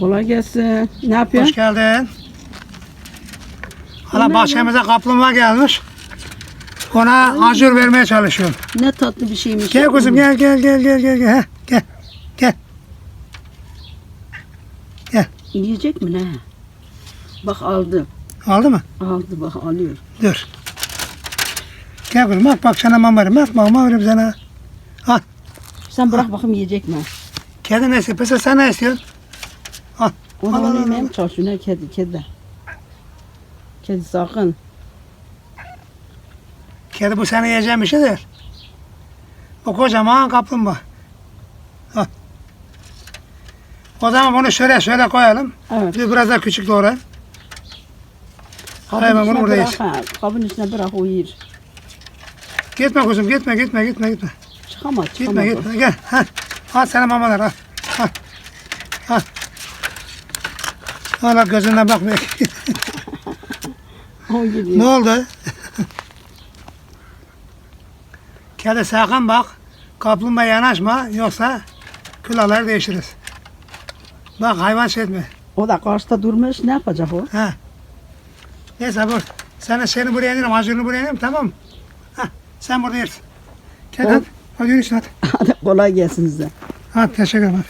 Kolay gelsin. Ne Hoş yapıyorsun? geldin. Hala bahçemize kaplumbağa gelmiş. Ona acur vermeye çalışıyorum. Ne tatlı bir şeymiş. Gel kızım gel gel gel gel gel gel. Heh, Gel. Gel. Yiyecek mi ne? Bak aldı. Aldı mı? Aldı bak alıyor. Dur. Gel kızım bak bak sana mama vereyim. Bak mama vereyim sana. Sen bırak bakayım yiyecek mi? Kedi ne istiyor? Peki sen ne istiyorsun? O onu al, yemeye al. mi çalışıyor? Ne kedi kedi. Kedi sakın. Kedi bu sene yiyeceğim bir şey. Bu kocaman kaplumbağa. Al. O zaman bunu şöyle şöyle koyalım. Evet. Bir biraz daha küçük doğru. Kabın Hayvan bunu içine burada bırak yesin. ha. Kabın içine bırak o yer. Gitme kuzum gitme gitme gitme gitme. Çıkamaz Gitme çıkamaz. o. gitme gel. Ha. Al sana mamalar al. Al. Al. Al al, gözüne bak. be. O ne oldu? Kedi sakın bak. Kaplumbağa yanaşma yoksa külahları değişiriz. Bak hayvan şey etme. O da karşıda durmuş. Ne yapacak o? Ha. Neyse dur. Sen seni buraya indirim, acını buraya indirim tamam mı? Ha. Sen burada yersin. Ol. hadi. Hadi yürü işte, hadi. Hadi kolay gelsin size. Hadi teşekkür ederim.